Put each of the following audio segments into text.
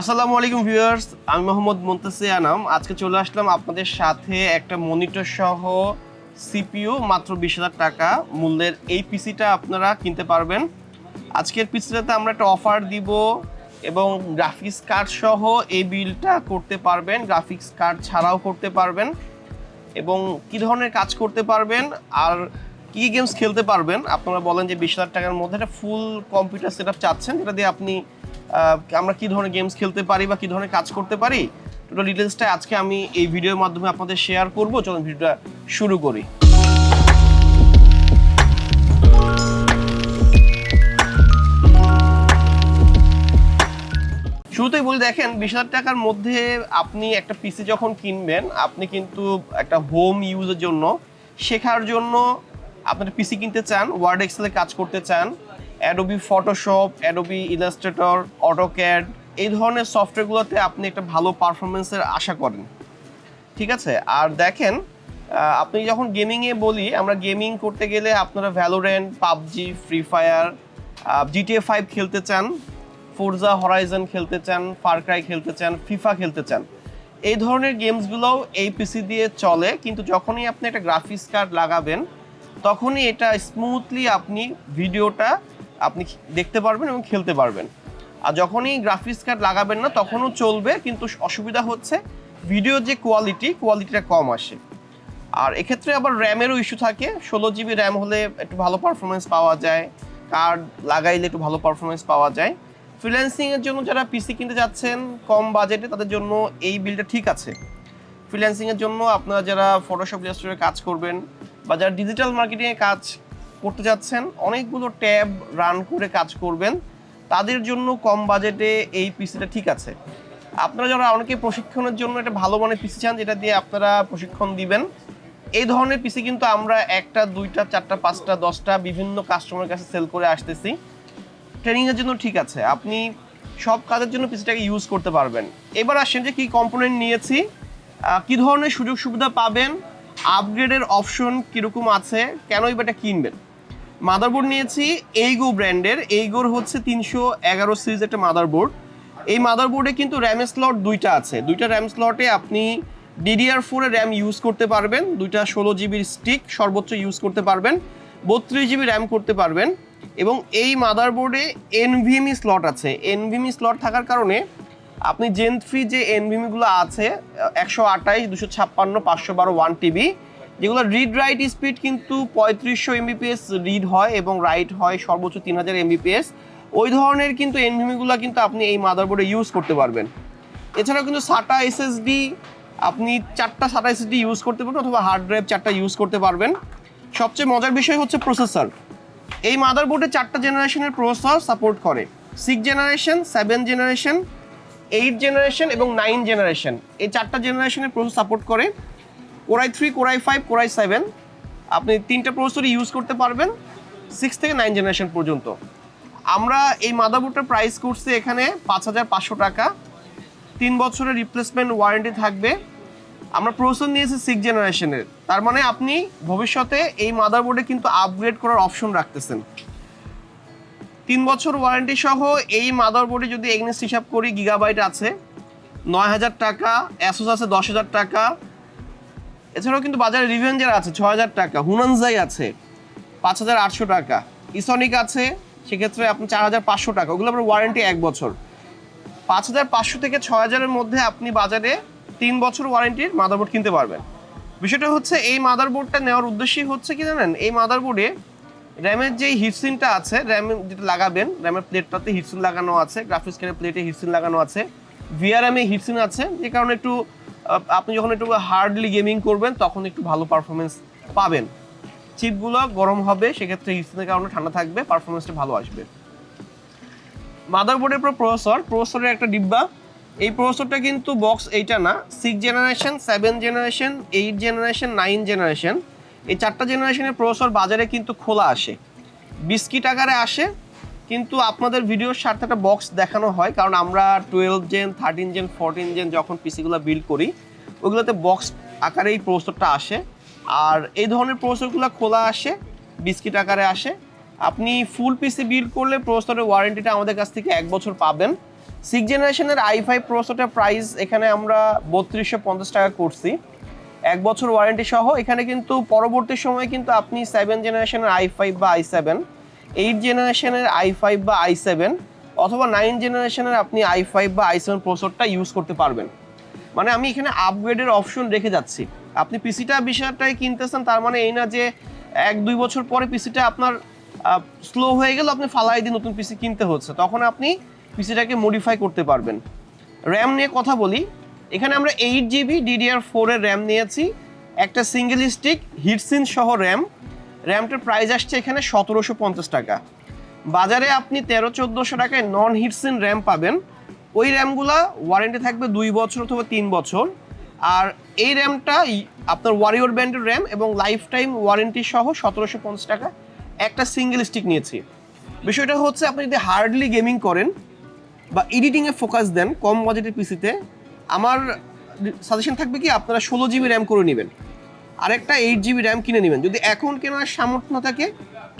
আসসালামু আলাইকুম ভিউয়ার্স, আমি মোহাম্মদ মুন্তাসি আনাম। আজকে চলে আসলাম আপনাদের সাথে একটা মনিটর সহ সিপিইউ, মাত্র বিশ হাজার টাকা মূল্যের এই পিসিটা আপনারা কিনতে পারবেন। আজকের পিসিটাতে আমরা একটা অফার দিব এবং গ্রাফিক্স কার্ড সহ এই বিলটা করতে পারবেন, গ্রাফিক্স কার্ড ছাড়াও করতে পারবেন এবং কি ধরনের কাজ করতে পারবেন আর কি গেমস খেলতে পারবেন, আপনারা বলেন যে বিশ হাজার টাকার মধ্যে একটা ফুল কম্পিউটার সেট চাচ্ছেন, যেটা দিয়ে আপনি আমরা কি ধরনের গেমস খেলতে পারি বা কি ধরনের কাজ করতে পারি? টোটাল ডিটেলসটা আজকে আমি এই ভিডিওর মাধ্যমে আপনাদের শেয়ার করব। চলুন ভিডিওটা শুরু করি। শুরুতেই বলি, দেখেন, বিশ হাজার টাকার মধ্যে আপনি একটা পিসি যখন কিনবেন, আপনি কিন্তু একটা হোম ইউজের জন্য শেখার জন্য আপনার পিসি কিনতে চান ওয়ার্ড এক্সেলে কাজ করতে চান Adobe Photoshop Adobe Illustrator AutoCAD এই ধরনের সফটওয়্যারগুলোতে আপনি একটা ভালো পারফরমেন্সের আশা করেন। ঠিক আছে? আর দেখেন আপনি যখন গেমিংয়ে বলি, আমরা গেমিং করতে গেলে আপনারা Valorant PUBG free fire GTA five খেলতে চান ফোরজা হরাইজন খেলতে চান ফারক্রাই খেলতে চান ফিফা খেলতে চান, এই ধরনের গেমসগুলোও এই পিসি দিয়ে চলে। কিন্তু যখনই আপনি একটা গ্রাফিক্স কার্ড লাগাবেন, তখনই এটা স্মুথলি আপনি ভিডিওটা আপনি দেখতে পারবেন এবং খেলতে পারবেন। আর যখনই গ্রাফিক্স কার্ড লাগাবেন না, তখনও চলবে, কিন্তু অসুবিধা হচ্ছে ভিডিও যে কোয়ালিটি কোয়ালিটিটা কম আসে। আর এক্ষেত্রে আবার র্যামেরও ইস্যু থাকে। ষোলো জিবি র্যাম হলে একটু ভালো পারফরমেন্স পাওয়া যায়। কার্ড লাগাইলে একটু ভালো পারফরমেন্স পাওয়া যায়। ফ্রিল্যান্সিং এর জন্য যারা পিসি কিনতে যাচ্ছেন, কম বাজেটে তাদের জন্য এই বিলটা ঠিক আছে। ফ্রিল্যান্সিং এর জন্য আপনারা যারা ফটোশপ ইলাস্ট্রেটরে কাজ করবেন বা যারা ডিজিটাল মার্কেটিংয়ে কাজ করতে যাচ্ছেন, অনেকগুলো ট্যাব রান করে কাজ করবেন। তাদের জন্য কম বাজেটে এই পিসিটা ঠিক আছে। আপনারা যারা অনেকে প্রশিক্ষণের জন্য একটা ভালো মানের পিসি চান, যেটা দিয়ে আপনারা প্রশিক্ষণ দিবেন, এই ধরনের পিসি কিন্তু আমরা একটা, দুইটা, চারটা, পাঁচটা, দশটা বিভিন্ন কাস্টমারের কাছে সেল করে আসতেছি। ট্রেনিংয়ের জন্য ঠিক আছে। আপনি সব কাজের জন্য পিসিটাকে ইউজ করতে পারবেন। এবার আসেন যে কী কম্পোনেন্ট নিয়েছি কি ধরনের সুযোগ সুবিধা পাবেন আপগ্রেডের অপশন কীরকম আছে কেনই বা এটা কিনবেন? মাদারবোর্ড নিয়েছি এইগো ব্র্যান্ডের এইগোর হচ্ছে তিনশো এগারো সিরিজ একটা মাদারবোর্ড এই মাদারবোর্ডে কিন্তু র্যাম স্লট দুইটা আছে। দুইটা র্যাম স্লটে আপনি ডিডিআর ফোরে র্যাম ইউজ করতে পারবেন। দুইটা ষোলো জিবির স্টিক সর্বোচ্চ ইউজ করতে পারবেন। বত্রিশ জিবি র্যাম করতে পারবেন। এবং এই মাদারবোর্ডে এনভিএমই স্লট আছে। এনভিএমই স্লট থাকার কারণে আপনি জেন থ্রি যে এনভিএমইগুলো আছে, একশো আঠাইশ দুশো ছাপ্পান্ন, পাঁচশো বারো ওয়ান টিবি যেগুলো রিড রাইট স্পিড কিন্তু পঁয়ত্রিশশো এমবিপিএস রিড হয় এবং রাইট হয় সর্বোচ্চ তিন হাজার এমবিপিএস ওই ধরনের কিন্তু এনভিমিগুলো কিন্তু আপনি এই মাদারবোর্ডে ইউজ করতে পারবেন। এছাড়াও কিন্তু সাটা এসএসডি আপনি চারটা সাটা এসএসডি ইউজ করতে পারবেন অথবা হার্ড ড্রাইভ চারটা ইউজ করতে পারবেন। সবচেয়ে মজার বিষয় হচ্ছে প্রসেসর এই মাদারবোর্ডে চারটা জেনারেশনের প্রসেসর সাপোর্ট করে। Six generation seven generation eight generation এবং নাইন জেনারেশন এই চারটা জেনারেশনের প্রসেস সাপোর্ট করে। Core i three, Core i five, Core i seven. আপনি তিনটা প্রসেসরই ইউজ করতে পারবেন সিক্স থেকে নাইন জেনারেশন পর্যন্ত। আমরা এই মাদারবোর্ডটার প্রাইস করছি এখানে পাঁচ হাজার পাঁচশো টাকা। তিন বছরের রিপ্লেসমেন্ট ওয়ারেন্টি থাকবে। আমরা প্রসেসর নিয়েছি সিক্স জেনারেশনের তার মানে আপনি ভবিষ্যতে এই মাদারবোর্ডে কিন্তু আপগ্রেড করার অপশন রাখতেছেন। তিন বছর ওয়ারেন্টি সহ এই মাদারবোর্ডে যদি এগনেস্ট হিসাব করি গিগাবাইট আছে, নয় হাজার টাকা অ্যাসোস আছে দশ হাজার টাকা এছাড়াও কিন্তু বাজারে রিভেঞ্জার আছে ছ হাজার টাকা, হুনানজাই আছে, পাঁচ হাজার আটশো টাকা ইসনিক আছে, সেক্ষেত্রে আপনি চার হাজার পাঁচশো টাকা, ওগুলো আপনার ওয়ারেন্টি এক বছর। পাঁচ হাজার পাঁচশো থেকে ছ হাজারের মধ্যে আপনি বাজারে তিন বছর ওয়ারেন্টির মাদারবোর্ড কিনতে পারবেন। বিষয়টা হচ্ছে, এই মাদারবোর্ডটা নেওয়ার উদ্দেশ্যই হচ্ছে কি জানেন, এই মাদারবোর্ডে র্যামের যেই হিটসিনটা আছে র্যাম যেটা লাগাবেন র্যামের প্লেটটাতে হিটসিন লাগানো আছে গ্রাফিক্স কার্ডের প্লেটে হিটসিন লাগানো আছে ভিআরএমে হিটসিন আছে, যে কারণে একটু আপনি যখন একটু হার্ডলি গেমিং করবেন, তখন একটু ভালো পারফরমেন্স পাবেন। চিপগুলো গরম হবে, সেক্ষেত্রে হিটসিনের কারণে ঠান্ডা থাকবে পারফরমেন্সটা ভালো আসবে। মাদারবোর্ডের পর প্রসেসর প্রসেসরের একটা ডিব্বা। এই প্রসেসরটা কিন্তু বক্স এইটা না six generation seven generation eight generation nine generation এই চারটা জেনারেশনের প্রসেসর বাজারে কিন্তু খোলা আসে। বিস্কিট আকারে আসে কিন্তু আপনাদের ভিডিওর স্বার্থে একটা বক্স দেখানো হয়, কারণ আমরা twelve gen thirteen gen fourteen gen যখন পিসিগুলো বিল্ড করি, ওগুলোতে বক্স আকারে এই প্রসেসরটা আসে। আর এই ধরনের প্রসেসরগুলো খোলা আসে বিস্কিট আকারে আসে। আপনি ফুল পিসি বিল্ড করলে প্রসেসরের ওয়ারেন্টিটা আমাদের কাছ থেকে এক বছর পাবেন। সিক্স জেনারেশনের আই ফাইভ প্রসেসরটার প্রাইস এখানে আমরা বত্রিশশো পঞ্চাশ টাকা করছি। এক বছর ওয়ারেন্টি সহ, এখানে কিন্তু পরবর্তী সময়ে কিন্তু আপনি সেভেন জেনারেশনের আই ফাইভ বা আই সেভেন এইট জেনারেশনের আই ফাইভ বা আই সেভেন অথবা নাইন জেনারেশনের আপনি আই ফাইভ বা আই সেভেন প্রসেসরটা ইউজ করতে পারবেন। মানে আমি এখানে আপগ্রেডের অপশন রেখে যাচ্ছি। আপনি পিসিটা বিষয়টাই কিনতেছেন, তার মানে এই না যে এক দুই বছর পরে পিসিটা আপনার স্লো হয়ে গেল আপনি ফালাই দিয়ে নতুন পিসি কিনতে হচ্ছে। তখন আপনি পিসিটাকে মডিফাই করতে পারবেন। র্যাম নিয়ে কথা বলি। এখানে আমরা এইট জিবি ডিডিআর ফোরের র্যাম নিয়েছি। একটা সিঙ্গেল স্টিক হিটসিন সহ র্যাম র্যামটার প্রাইস আসছে এখানে সতেরোশো পঞ্চাশ টাকা। বাজারে আপনি তেরো চোদ্দোশো টাকায় নন হিটসিন র্যাম পাবেন। ওই র্যামগুলা ওয়ারেন্টি থাকবে দুই বছর অথবা তিন বছর। আর এই র্যামটা আপনার ওয়ারিওর ব্র্যান্ডের র্যাম এবং লাইফ টাইম ওয়ারেন্টি সহ সতেরোশো পঞ্চাশ টাকা একটা সিঙ্গেল স্টিক নিয়েছি। বিষয়টা হচ্ছে আপনি যদি হার্ডলি গেমিং করেন বা এডিটিংয়ে ফোকাস দেন কম বাজেটের পিসিতে আমার সাজেশন থাকবে কি আপনারা ষোলো জিবি র্যাম করে নেবেন। আরেকটা এইট জিবি র্যাম কিনে নেবেন। যদি এখন কেনার সামর্থ্য থাকে,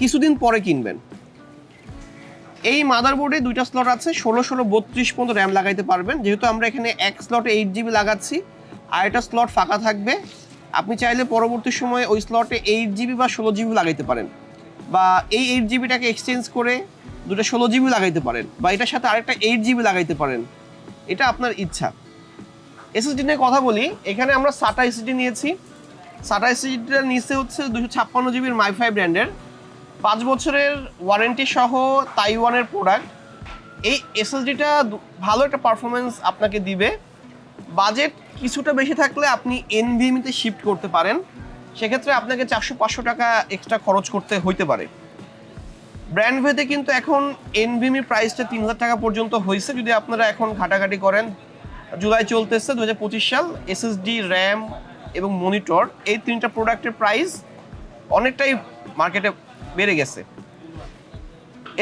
কিছুদিন পরে কিনবেন। এই মাদারবোর্ডে দুইটা স্লট আছে, ষোলো ষোলো বত্রিশ পর্যন্ত র্যাম লাগাইতে পারবেন। যেহেতু আমরা এখানে এক স্লটে এইট জিবি লাগাচ্ছি, আর একটা স্লট ফাঁকা থাকবে। আপনি চাইলে পরবর্তী সময়ে ওই স্লটে এইট জিবি বা ষোলো জিবি লাগাইতে পারেন। বা এই এইট জিবিটাকে এক্সচেঞ্জ করে দুটো ষোলো জিবি লাগাইতে পারেন। বা এটার সাথে আরেকটা এইট জিবি লাগাইতে পারেন। এটা আপনার ইচ্ছা। এসএসডি নিয়ে কথা বলি, এখানে আমরা সাটা এসএসডি নিয়েছি। সাটা এসএসডিটার নিচে হচ্ছে দুশো ছাপ্পান্ন জিবির মাইফাই ব্র্যান্ডের পাঁচ বছরের ওয়ারেন্টি সহ তাইওয়ানের প্রোডাক্ট এই এসএসডিটা ভালো একটা পারফরমেন্স আপনাকে দিবে। বাজেট কিছুটা বেশি থাকলে আপনি এনভিএমিতে শিফট করতে পারেন। সেক্ষেত্রে আপনাকে চারশো পাঁচশো টাকা এক্সট্রা খরচ করতে হইতে পারে। ব্র্যান্ড ভেদে কিন্তু এখন এনভিএমি প্রাইসটা তিন হাজার টাকা পর্যন্ত হয়েছে যদি আপনারা এখন ঘাটাঘাটি করেন, জুলাই চলতেছে দু হাজার পঁচিশ সাল। এসএসডি, র্যাম এবং মনিটর, এই তিনটা প্রোডাক্টের প্রাইস অনেকটাই মার্কেটে বেড়ে গেছে।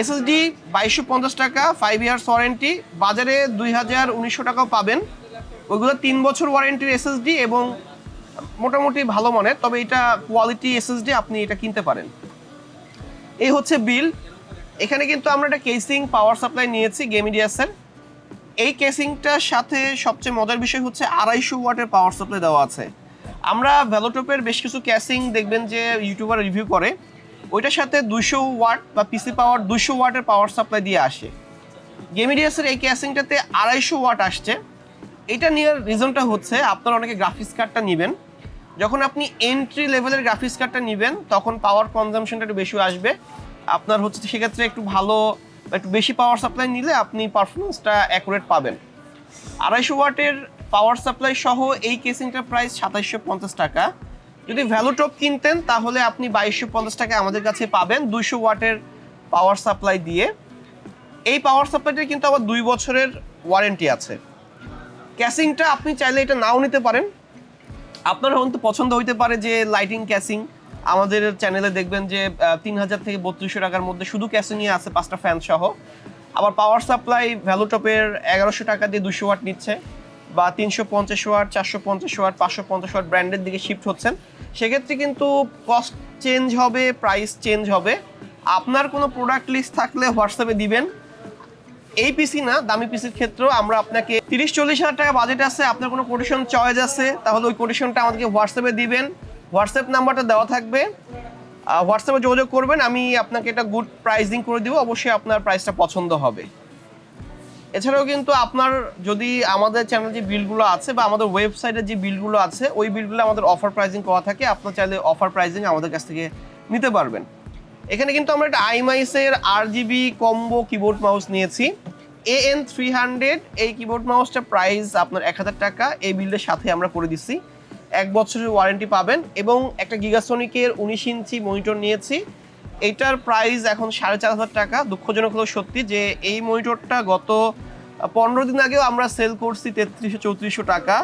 এসএসডি বাইশশো পঞ্চাশ টাকা ফাইভ ইয়ার্স ওয়ারেন্টি বাজারে দুই হাজার উনিশশো টাকাও পাবেন। ওইগুলো তিন বছর ওয়ারেন্টির এসএসডি এবং মোটামুটি ভালো মানের, তবে এটা কোয়ালিটি এসএসডি আপনি এটা কিনতে পারেন। এই হচ্ছে বিল। এখানে কিন্তু আমরা একটা কেসিং পাওয়ার সাপ্লাই নিয়েছি গেমিডিয়াসের এই কেসিংটার সাথে সবচেয়ে মজার বিষয় হচ্ছে আড়াইশো ওয়াটের পাওয়ার সাপ্লাই দেওয়া আছে। আমরা ভ্যালোটপের বেশ কিছু ক্যাসিং দেখবেন যে ইউটিউবার রিভিউ করে। ওইটার সাথে দুশো ওয়াট বা পিসি পাওয়ার দুশো ওয়াটের পাওয়ার সাপ্লাই দিয়ে আসে। গেমিডিয়াসের এই ক্যাসিংটাতে আড়াইশো ওয়াট আসছে। এটা নিয়ে রিজনটা হচ্ছে, আপনারা অনেকে গ্রাফিক্স কার্ডটা নেবেন। যখন আপনি এন্ট্রি লেভেলের গ্রাফিক্স কার্ডটা নেবেন, তখন পাওয়ার কনজামশনটা একটু বেশি আসবে। আপনার হচ্ছে সেক্ষেত্রে একটু ভালো, একটু বেশি পাওয়ার সাপ্লাই নিলে আপনি পারফরমেন্সটা অ্যাকুরেট পাবেন। আড়াইশো ওয়াটের পাওয়ার সাপ্লাই সহ এই কেসিংটার প্রাইস সাতাইশশো পঞ্চাশ টাকা। যদি ভ্যালুটপ কিনতেন, তাহলে আপনি বাইশশো পঞ্চাশ টাকা আমাদের কাছে পাবেন দুইশো ওয়াটের পাওয়ার সাপ্লাই দিয়ে। এই পাওয়ার সাপ্লাইটার কিন্তু আবার দুই বছরের ওয়ারেন্টি আছে। ক্যাসিংটা আপনি চাইলে এটা নাও নিতে পারেন। আপনার হয়তো পছন্দ হইতে পারে যে লাইটিং ক্যাসিং আমাদের চ্যানেলে দেখবেন যে তিন হাজার থেকে বত্রিশশো টাকার মধ্যে শুধু ক্যাসিংই আছে পাঁচটা ফ্যান সহ। আবার পাওয়ার সাপ্লাই ভ্যালুটপের এগারোশো টাকা দিয়ে দুশো ওয়াট নিচ্ছে। বা তিনশো পঞ্চাশ ওয়াট, চারশো পঞ্চাশ ওয়াট, পাঁচশো পঞ্চাশ ওয়াট ব্র্যান্ডের দিকে শিফট হচ্ছেন। সেক্ষেত্রে কিন্তু কস্ট চেঞ্জ হবে প্রাইস চেঞ্জ হবে। আপনার কোনো প্রোডাক্ট লিস্ট থাকলে হোয়াটসঅ্যাপে দিবেন। এই পিসি না, দামি পিসির ক্ষেত্রেও আমরা আপনাকে তিরিশ চল্লিশ হাজার টাকা বাজেট আছে, আপনার কোনো কোটেশন চয়েস আছে, তাহলে ওই কোটেশনটা আমাদেরকে হোয়াটসঅ্যাপে দিবেন। হোয়াটসঅ্যাপ নাম্বারটা দেওয়া থাকবে। হোয়াটসঅ্যাপে যোগাযোগ করবেন, আমি আপনাকে এটা গুড প্রাইসিং করে দিব, অবশ্যই আপনার প্রাইসটা পছন্দ হবে। এছাড়াও কিন্তু আপনার যদি আমাদের চ্যানেল যে বিলগুলো আছে বা আমাদের ওয়েবসাইটের যে বিলগুলো আছে, ওই বিলগুলো আমাদের অফার প্রাইজিং করা থাকে। আপনার চাইলে অফার প্রাইজিং আমাদের কাছ থেকে নিতে পারবেন। এখানে কিন্তু আমরা একটা আইমাইসের R GB combo keyboard mouse নিয়েছি। এ এন থ্রি হান্ড্রেড এই কিবোর্ড মাউসটা প্রাইস আপনার এক হাজার টাকা। এই বিলের সাথে আমরা করে দিচ্ছি। এক বছরের ওয়ারেন্টি পাবেন এবং একটা গিগাসনিকের উনিশ ইঞ্চি মনিটর নিয়েছি। এটার প্রাইস এখন সাড়ে চার হাজার টাকা। দুঃখজনক হলেও সত্যি যে এই মনিটরটা গত পনেরো দিন আগেও আমরা সেল করছি তেত্রিশশো, চৌত্রিশশো টাকা।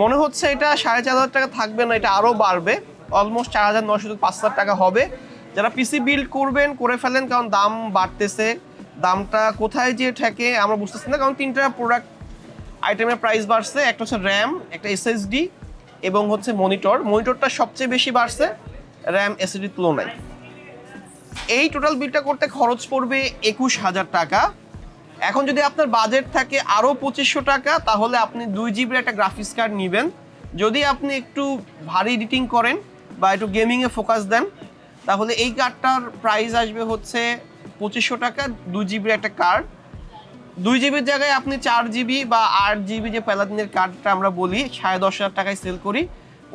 মনে হচ্ছে এটা সাড়ে চার হাজার টাকা থাকবে না, এটা আরও বাড়বে। অলমোস্ট চার হাজার নশো পাঁচ হাজার টাকা হবে। যারা পিসি বিল্ড করবেন, করে ফেলেন, কারণ দাম বাড়তেছে। দামটা কোথায় যে ঠেকে আমরা বুঝতেছি না, কারণ তিনটা প্রোডাক্ট আইটেমের প্রাইস বাড়ছে। একটা হচ্ছে র্যাম একটা এসএসডি এবং হচ্ছে মনিটর মনিটরটা সবচেয়ে বেশি বাড়ছে র্যাম এসএসডির তুলনায়। এই টোটাল বিলটা করতে খরচ পড়বে একুশ হাজার টাকা। এখন যদি আপনার বাজেট থাকে আরও পঁচিশশো টাকা, তাহলে আপনি দুই জিবির একটা গ্রাফিক্স কার্ড নেবেন। যদি আপনি একটু ভারী এডিটিং করেন বা একটু গেমিংয়ে ফোকাস দেন, তাহলে এই কার্ডটার প্রাইস আসবে হচ্ছে পঁচিশশো টাকা, দুই জিবির একটা কার্ড দুই জিবির জায়গায় আপনি চার জিবি বা আট জিবি যে প্যালাদিনের কার্ডটা আমরা বলি, সাড়ে দশ হাজার টাকায় সেল করি,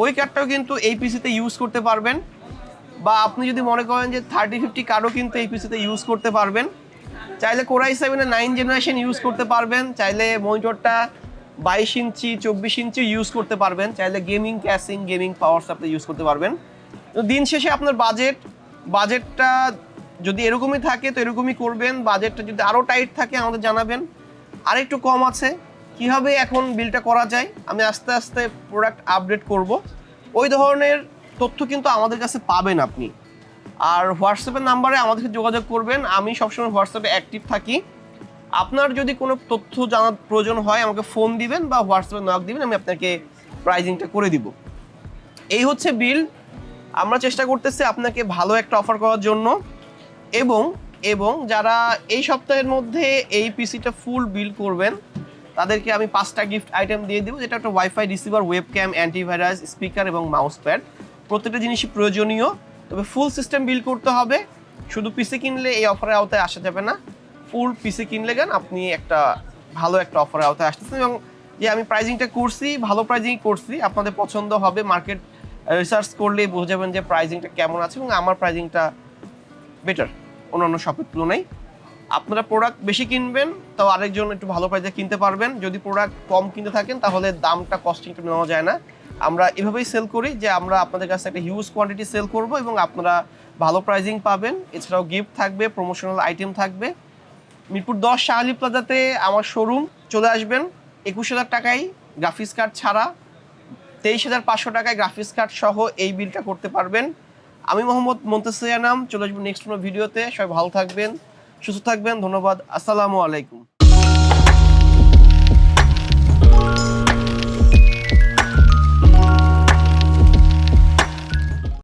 ওই কার্ডটাও কিন্তু এই পিসিতে ইউজ করতে পারবেন। বা আপনি যদি মনে করেন যে থার্টি ফিফটি কার্ডও কিন্তু এই পিসিতে ইউজ করতে পারবেন, চাইলে কোরাই সেভেনের নাইন জেনারেশন ইউজ করতে পারবেন, চাইলে মনিটরটা বাইশ ইঞ্চি, চব্বিশ ইঞ্চি ইউজ করতে পারবেন, চাইলে গেমিং ক্যাসিং গেমিং পাওয়ার আপনি ইউজ করতে পারবেন। তো দিন শেষে আপনার বাজেট বাজেটটা যদি এরকমই থাকে তো এরকমই করবেন বাজেটটা যদি আরও টাইট থাকে আমাদের জানাবেন। আর একটু কম আছে, কীভাবে এখন বিলটা করা যায়, আমি আস্তে আস্তে প্রোডাক্ট আপডেট করব। ওই ধরনের তথ্য কিন্তু আমাদের কাছে পাবেন আপনি। আর হোয়াটসঅ্যাপের নাম্বারে আমাদের সাথে যোগাযোগ করবেন। আমি সবসময় হোয়াটসঅ্যাপে অ্যাক্টিভ থাকি। আপনার যদি কোনো তথ্য জানার প্রয়োজন হয়, আমাকে ফোন দিবেন বা হোয়াটসঅ্যাপে নক দিবেন, আমি আপনাকে প্রাইজিংটা করে দিব। এই হচ্ছে বিল আমরা চেষ্টা করতেছি আপনাকে ভালো একটা অফার করার জন্য। এবং এবং যারা এই সপ্তাহের মধ্যে এই পিসিটা ফুল বিল করবেন, তাদেরকে আমি পাঁচটা গিফট আইটেম দিয়ে দেবো, যেটা একটা WiFi receiver webcam antivirus speaker এবং মাউস প্যাড প্রত্যেকটা জিনিসই প্রয়োজনীয়, তবে ফুল সিস্টেম বিল করতে হবে। শুধু পিসি কিনলে এই অফারের আওতায় আসা যাবে না। ফুল পিসি কিনলে গান আপনি একটা ভালো একটা অফারের আওতায় আসতেছেন এবং যে আমি প্রাইজিংটা করছি, ভালো প্রাইজিং করছি, আপনাদের পছন্দ হবে মার্কেট রিসার্চ করলেই বুঝে যাবেন যে প্রাইজিংটা কেমন আছে এবং আমার প্রাইজিংটা বেটার অন্যান্য শপের তুলনায়। আপনারা প্রোডাক্ট বেশি কিনবেন, তাও আরেকজন একটু ভালো প্রাইসে কিনতে পারবেন। যদি প্রোডাক্ট কম কিনতে থাকেন, তাহলে দামটা কস্টিংটা নেওয়া যায় না। আমরা এভাবেই সেল করি যে আমরা আপনাদের কাছে একটা হিউজ কোয়ান্টিটি সেল করব এবং আপনারা ভালো প্রাইজিং পাবেন। এছাড়াও গিফট থাকবে প্রমোশনাল আইটেম থাকবে। মিরপুর দশ শাহালি প্লাজাতে আমার শোরুম চলে আসবেন। একুশ হাজার টাকায় গ্রাফিক্স কার্ড ছাড়া। তেইশ হাজার পাঁচশো টাকায় গ্রাফিক্স কার্ড সহ এই বিলটা করতে পারবেন। আমি মোহাম্মদ মন্তেসিয়া নাম চলে আসব নেক্সট ভিডিওতে সবাই ভালো থাকবেন, সুস্থ থাকবেন। ধন্যবাদ। আসসালামু আলাইকুম।